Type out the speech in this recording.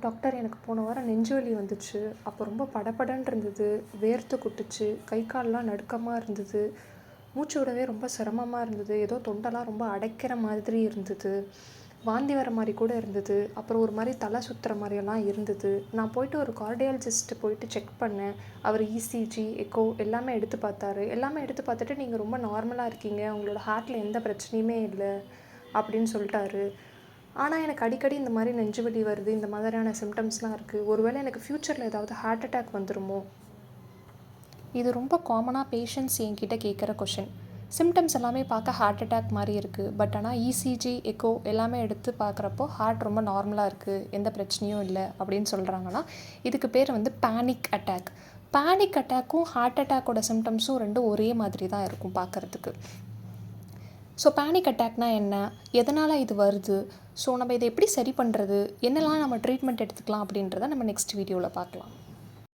Doctor எனக்கு போன வாரம் நெஞ்சு வலி வந்துச்சு. அப்போ ரொம்ப படபடன்னு இருந்தது. வேர்த்து கொட்டுச்சு. கை கால்லாம் நடுக்கமாக இருந்தது. மூச்சு விடவே ரொம்ப சிரமமாக இருந்தது. ஏதோ தொண்டெல்லாம் ரொம்ப அடைக்கிற மாதிரி இருந்தது. வாந்தி வர மாதிரி கூட இருந்தது. அப்புறம் ஒரு மாதிரி தலை சுற்றுற மாதிரியெல்லாம் இருந்தது. நான் போயிட்டு ஒரு கார்டியாலஜிஸ்ட்டு போயிட்டு செக் பண்ணேன். அவர் இசிஜி எக்கோ எல்லாமே எடுத்து பார்த்தாரு. எல்லாமே எடுத்து பார்த்துட்டு நீங்கள் ரொம்ப நார்மலாக இருக்கீங்க. உங்களோட ஹார்ட்டில் எந்த பிரச்சனையுமே இல்லை. அப்படின்னு சொல்லிட்டாரு. ஆனால் எனக்கு அடிக்கடி இந்த மாதிரி நெஞ்சு வலி வருது இந்த மாதிரியான சிம்டம்ஸ்லாம் இருக்குது ஒருவேளை எனக்கு ஃப்யூச்சரில் ஏதாவது ஹார்ட் அட்டாக் வந்துருமோ? இது ரொம்ப காமனாக பேஷண்ட்ஸ் என்கிட்ட கேட்குற கொஷின் சிம்டம்ஸ் எல்லாமே பார்க்க ஹார்ட் அட்டாக் மாதிரி இருக்குது பட் ஆனால் இசிஜி எக்கோ எல்லாமே எடுத்து பார்க்குறப்போ ஹார்ட் ரொம்ப நார்மலாக இருக்குது எந்த பிரச்சனையும் இல்லை அப்படின்னு சொல்கிறாங்கன்னா இதுக்கு பேர் வந்து பேனிக் அட்டாக் பேனிக் அட்டாக்கும் ஹார்ட் அட்டாக்கோட சிம்டம்ஸும் ரெண்டும் ஒரே மாதிரி தான் இருக்கும் பார்க்குறதுக்கு. ஸோ பேனிக் அட்டாக்னா என்ன? எதனால் இது வருது? ஸோ நம்ம இதை எப்படி சரி பண்ணுறது என்னெல்லாம் நம்ம ட்ரீட்மெண்ட் எடுத்துக்கலாம் அப்படின்றத நம்ம நெக்ஸ்ட் வீடியோவில் பார்க்கலாம்.